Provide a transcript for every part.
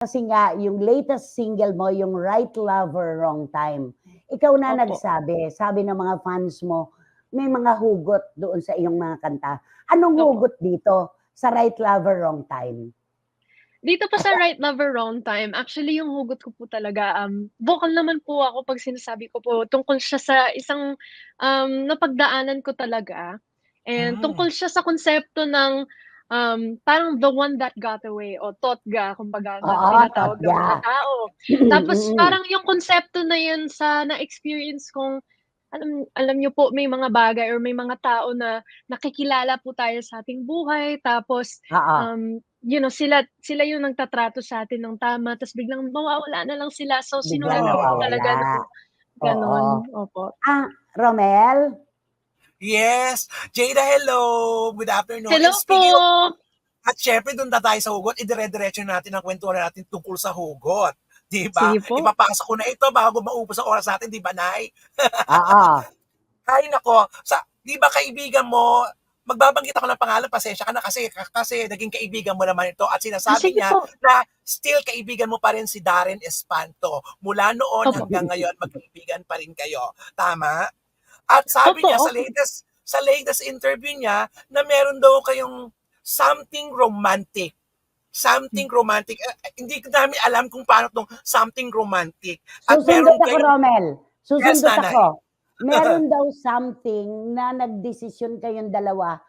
Kasi nga, yung latest single mo, yung Right Lover, Wrong Time. Ikaw na Opo. nagsabi, sabi ng mga fans mo, may mga hugot doon sa iyong mga kanta. Anong Opo. hugot dito sa Right Lover, Wrong Time? Dito po sa Right Lover Wrong Time, actually yung hugot ko po talaga, um, vocal naman po ako pag sinasabi ko po tungkol siya sa isang um, napagdaanan ko talaga. And Mm. tungkol siya sa konsepto ng um, parang the one that got away o totga, kumbaga, na Oo, tinatawag ng mga tao. Tapos parang yung konsepto na yun sa na-experience kong alam alam niyo po may mga bagay or may mga tao na nakikilala po tayo sa ating buhay tapos Oo. um, you know, sila sila yung nagtatrato sa atin ng tama tapos biglang mawawala na lang sila. So sinulat ko talaga ng gano'n. Opo. Ah, Romel? Yes. Jada, hello. Good afternoon. Hello And po. of- at syempre, doon na tayo sa hugot. Idire-diretso natin ang kwentuhan natin tungkol sa hugot. Di ba? Ipapasok ko na ito bago maubos ang oras natin, di ba, Nay? Oo. Ay, nako. Sa, di ba kaibigan mo, magbabanggit ako ng pangalan, pasensya ka na kasi, kasi naging kaibigan mo naman ito at sinasabi Sige niya po. na still kaibigan mo pa rin si Darren Espanto. Mula noon Opo. hanggang ngayon, magkaibigan pa rin kayo. Tama? At sabi Opo, niya sa latest sa latest interview niya na meron daw kayong something romantic. Something Hmm. romantic. Eh, hindi ko namin alam kung paano tong something romantic. At Susundot meron ako, kayong Romel. Susundot Yes, nanay. ako. Meron daw something na nagdesisyon kayong dalawa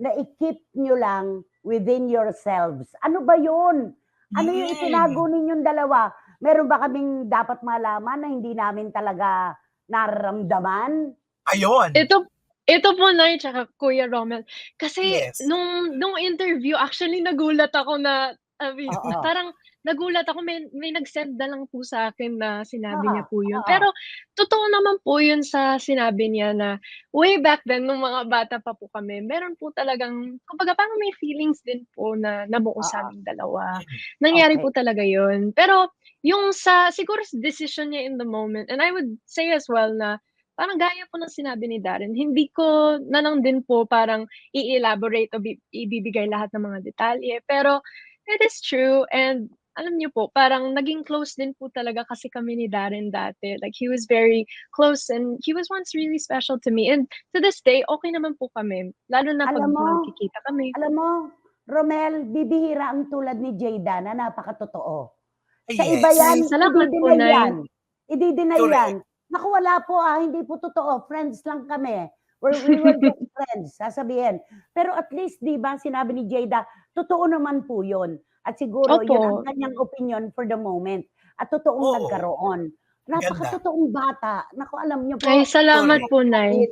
na i-keep nyo lang within yourselves. Ano ba yun? Ano yung Mm. itinago ninyong dalawa? Meron ba kaming dapat malaman na hindi namin talaga nararamdaman? Ayun. Ito ito po Nay tsaka Kuya Romel. Kasi Yes. nung nung interview actually nagulat ako na I mean, Oo. parang nagulat ako may may nag-send na lang po sa akin na sinabi Ah, niya po yun. oo. Pero totoo naman po yun sa sinabi niya na way back then nung mga bata pa po kami, meron po talagang kumbaga parang may feelings din po na nabuo Oo. sa aming dalawa. Nangyari Okay. po talaga yun. Pero yung sa siguro sa decision niya in the moment and I would say as well na parang gaya po ng sinabi ni Darren, hindi ko na lang din po parang i-elaborate o bi- ibibigay lahat ng mga detalye. Pero it is true and alam niyo po, parang naging close din po talaga kasi kami ni Darren dati. Like, he was very close and he was once really special to me. And to this day, okay naman po kami. Lalo na pag mo, magkikita kami. Alam mo, Romel, bibihira ang tulad ni Jada na napakatotoo. Sa Yes. iba yan, salamat po, yan. Correct. yan. Naku, wala po ah, hindi po totoo. Friends lang kami. We're, we were just friends, sasabihin. Pero at least, di ba, sinabi ni Jada, totoo naman po yun. At siguro, Opo. yun ang kanyang opinion for the moment. At totoong Oo. nagkaroon. Napakatotoong bata. Naku, alam niyo po. Ay, salamat po, Nay.